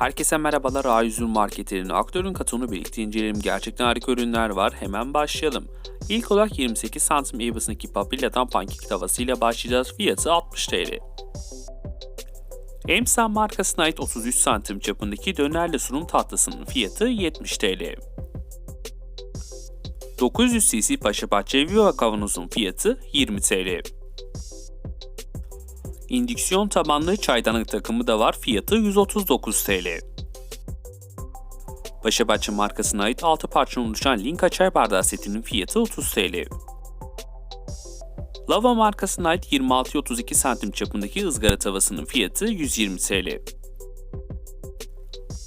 Herkese merhabalar A101 Market'inin aktörün katını birlikte inceleyelim. Gerçekten harika ürünler var. Hemen başlayalım. İlk olarak 28 santim ebatındaki Papilla'dan pankek tavasıyla başlayacağız. Fiyatı 60 TL. Emsan markasına ait 33 santim çapındaki dönerli sunum tatlısının fiyatı 70 TL. 900 cc Paşabahçe Viva kavanozun fiyatı 20 TL. İndüksiyon tabanlı çaydanlık takımı da var. Fiyatı 139 TL. Paşabahçe markasına ait 6 parça oluşan Linka çay bardağı setinin fiyatı 30 TL. Lava markasına ait 26-32 santim çapındaki ızgara tavasının fiyatı 120 TL.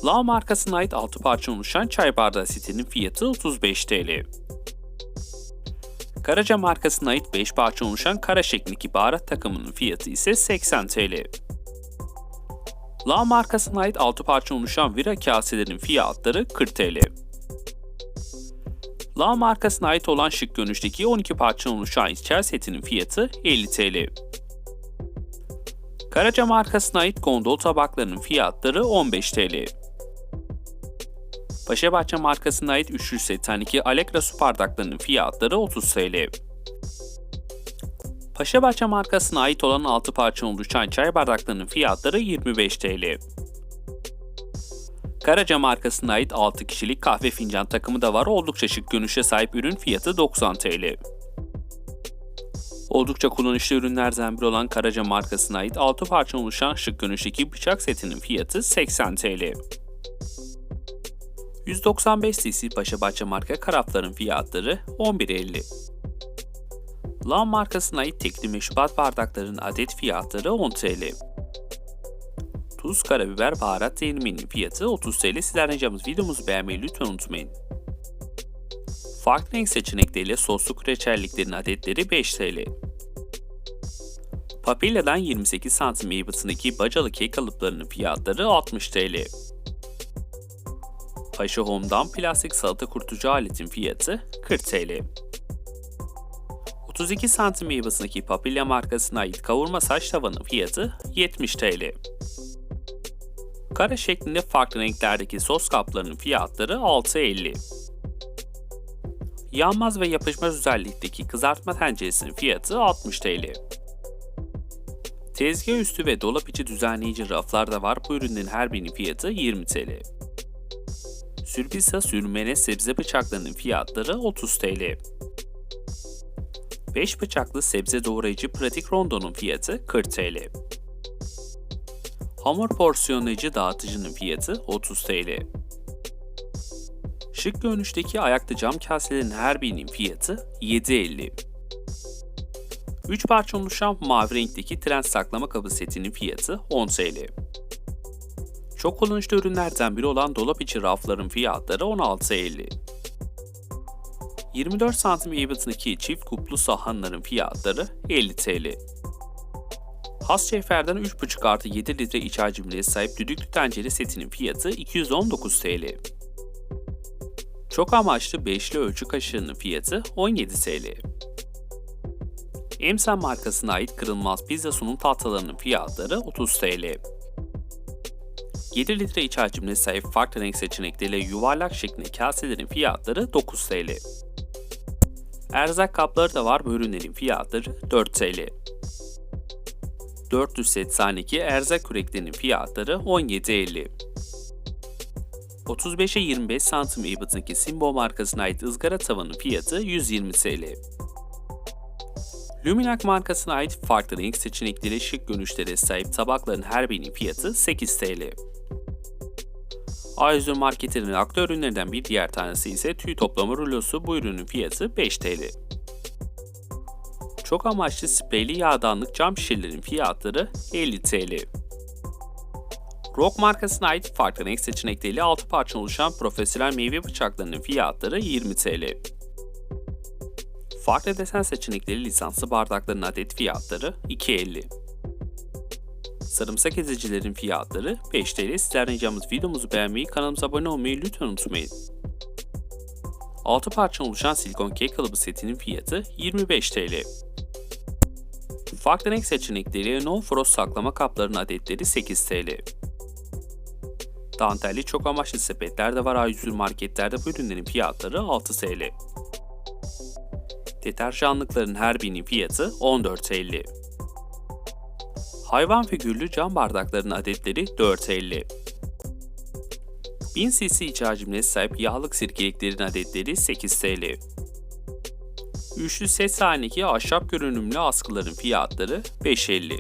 Lava markasına ait 6 parça oluşan çay bardağı setinin fiyatı 35 TL. Karaca markasına ait 5 parça oluşan kara şeklindeki baharat takımının fiyatı ise 80 TL. La markasına ait 6 parça oluşan vira kaselerin fiyatları 40 TL. La markasına ait olan şık görünüşteki 12 parça oluşan içer setinin fiyatı 50 TL. Karaca markasına ait gondol tabaklarının fiyatları 15 TL. Paşabahçe markasına ait 300 setendeki Allegra su bardaklarının fiyatları 30 TL. Paşabahçe markasına ait olan 6 parça oluşan çay bardaklarının fiyatları 25 TL. Karaca markasına ait 6 kişilik kahve fincan takımı da var. Oldukça şık görünüşe sahip ürün fiyatı 90 TL. Oldukça kullanışlı ürünlerden biri olan Karaca markasına ait 6 parça oluşan şık görünüşteki bıçak setinin fiyatı 80 TL. 195 cc Paşabahçe marka karafların fiyatları 11.50. Lan markasına ait tekli meşrubat bardakların adet fiyatları 10 TL. Tuz, karabiber, baharat değirmeninin fiyatı 30 TL. Sizler ricamız videomuzu beğenmeyi lütfen unutmayın. Farklı renk seçenekleriyle sosluk reçelliklerin adetleri 5 TL. Papilla'dan 28 cm ebatındaki bacalı kek kalıplarının fiyatları 60 TL. Paşa Home'dan plastik salata kurtucu aletin fiyatı 40 TL. 32 santim ebatındaki Papilla markasına ait kavurma saç tavanın fiyatı 70 TL. Kare şeklinde farklı renklerdeki sos kaplarının fiyatları 6.50. Yanmaz ve yapışmaz özellikteki kızartma tenceresinin fiyatı 60 TL. Tezgah üstü ve dolap içi düzenleyici raflar da var. Bu ürünlerin her birinin fiyatı 20 TL. Sürbisa sürmene sebze bıçaklarının fiyatları 30 TL. 5 bıçaklı sebze doğrayıcı pratik rondonun fiyatı 40 TL. Hamur porsiyonlayıcı dağıtıcının fiyatı 30 TL. Şık görünüşteki ayaklı cam kaselerin her birinin fiyatı 7.50. 3 parça oluşan mavi renkteki tren saklama kabı setinin fiyatı 10 TL. Çok kullanışlı ürünlerden biri olan dolap içi rafların fiyatları 16.50. 24 santim ebatındaki çift kuplu sahanların fiyatları 50 TL. Has Şefer'den 3.5 artı 7 litre iç hacimliğe sahip düdüklü tencere setinin fiyatı 219 TL. Çok amaçlı beşli ölçü kaşığının fiyatı 17 TL. Emsen markasına ait kırılmaz pizza sunum tahtalarının fiyatları 30 TL. 7 litre iç hacimine sahip farklı renk seçenekleriyle yuvarlak şeklinde kaselerin fiyatları 9 TL. Erzak kapları da var bu ürünlerin fiyatları 4 TL. 400 set saneki erzak küreklerinin fiyatları 17.50. 35'e 25 santim ebatındaki Simbo markasına ait ızgara tavanın fiyatı 120 TL. Luminac markasına ait farklı renk seçenekleriyle şık görünüşlere sahip tabakların her birinin fiyatı 8 TL. A101 marketinin aktör ürünlerinden bir diğer tanesi ise tüy toplama rulosu bu ürünün fiyatı 5 TL. Çok amaçlı spreyli yağdanlık cam şişelerin fiyatları 50 TL. Rock markasına ait farklı renk seçenekleriyle 6 parça oluşan profesyonel meyve bıçaklarının fiyatları 20 TL. Farklı desen seçenekleri lisanslı bardakların adet fiyatları 2.50. Sarımsak ezicilerin fiyatları 5 TL. Sizlerden ricamız videomuzu beğenmeyi, kanalımıza abone olmayı lütfen unutmayın. 6 parça oluşan silikon kek kalıbı setinin fiyatı 25 TL. Farklı renk seçenekleri No Frost saklama kaplarının adetleri 8 TL. Dantelli çok amaçlı sepetler de var A101 marketlerde bu ürünlerin fiyatları 6 TL. Deterjanlıkların her birinin fiyatı 14.50. Hayvan figürlü cam bardakların adetleri 4.50. 1000 cc iç hacimine sahip yağlık sirkeliklerin adetleri 8 TL. Üçlü set halindeki ahşap görünümlü askıların fiyatları 5.50.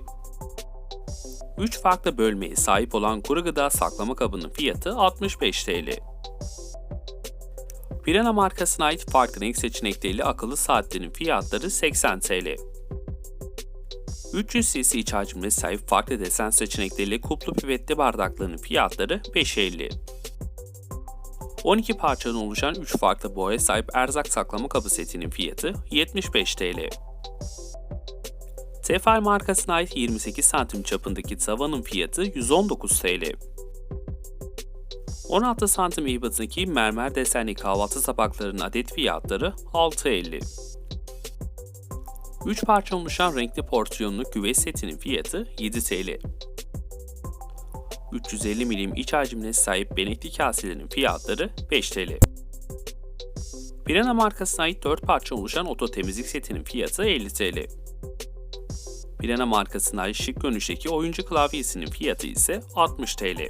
3 farklı bölmeye sahip olan kuru gıda saklama kabının fiyatı 65 TL. Pirana markasına ait farklı renk seçenekleriyle akıllı saatlerin fiyatları 80 TL. 300 cc iç sahip farklı desen seçenekleriyle kuplu pipetli bardakların fiyatları 5.50. 12 parçadan oluşan 3 farklı boya sahip erzak saklama kabı setinin fiyatı 75 TL. Tefal markasına ait 28 santim çapındaki tavanın fiyatı 119 TL. 16 santim ebatındaki mermer desenli kahvaltı tabaklarının adet fiyatları 6.50. 3 parça oluşan renkli porsiyonlu güveç setinin fiyatı 7 TL. 350 milim iç hacimine sahip benekli kaselerin fiyatları 5 TL. Pirana markasına ait 4 parça oluşan oto temizlik setinin fiyatı 50 TL. Pirana markasına ait şık görünüşteki oyuncu klavyesinin fiyatı ise 60 TL.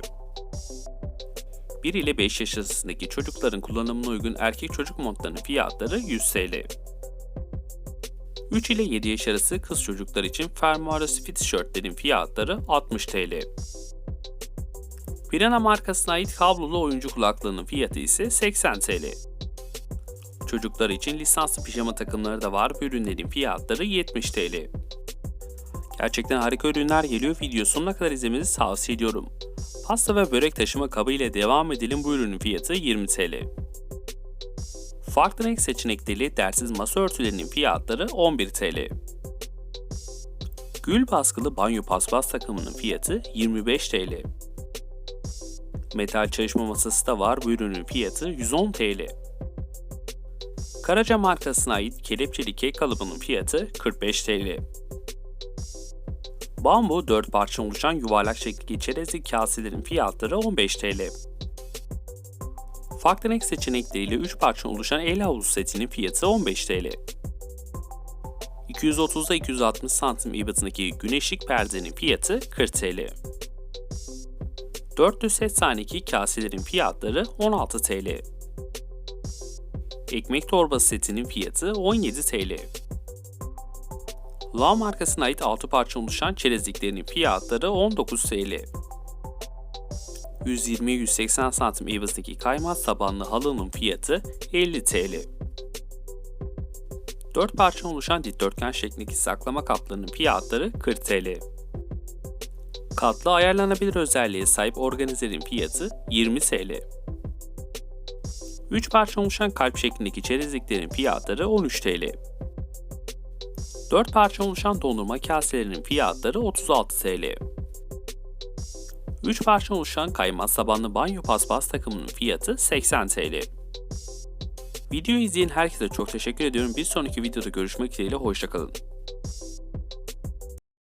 1 ile 5 yaş arasındaki çocukların kullanımına uygun erkek çocuk montlarının fiyatları 100 TL. 3 ile 7 yaş arası kız çocuklar için fermuarlı fit tişörtlerin fiyatları 60 TL. Pirana markasına ait kablolu oyuncu kulaklığının fiyatı ise 80 TL. Çocuklar için lisanslı pijama takımları da var bu ürünlerin fiyatları 70 TL. Gerçekten harika ürünler geliyor video sonuna kadar izlemenizi tavsiye ediyorum. Pasta ve börek taşıma kabı ile devam edelim bu ürünün fiyatı 20 TL. Farklı renk seçenekleriyle dersiz masa örtülerinin fiyatları 11 TL. Gül baskılı banyo paspas takımının fiyatı 25 TL. Metal çalışma masası da var bu ürünün fiyatı 110 TL. Karaca markasına ait kelepçeli kek kalıbının fiyatı 45 TL. Bambu 4 parça oluşan yuvarlak şekli çerezlik kaselerin fiyatları 15 TL. Farklı renk seçenekleriyle 3 parça oluşan el havlu setinin fiyatı 15 TL. 230'da 260 santim ebatındaki güneşlik perdenin fiyatı 40 TL. 400 set sahneki kaselerin fiyatları 16 TL. Ekmek torbası setinin fiyatı 17 TL. La markasına ait 6 parça oluşan çerezliklerin fiyatları 19 TL. 120-180 santim ebatındaki kaymaz tabanlı halının fiyatı 50 TL. 4 parça oluşan dikdörtgen şeklindeki saklama kaplarının fiyatları 40 TL. Katlı ayarlanabilir özelliğe sahip organizerin fiyatı 20 TL. 3 parça oluşan kalp şeklindeki çerezliklerin fiyatları 13 TL. 4 parça oluşan dondurma kaselerinin fiyatları 36 TL. 3 parça oluşan kaymaz tabanlı banyo paspas takımının fiyatı 80 TL. Videoyu izleyen herkese çok teşekkür ediyorum. Bir sonraki videoda görüşmek dileğiyle hoşçakalın.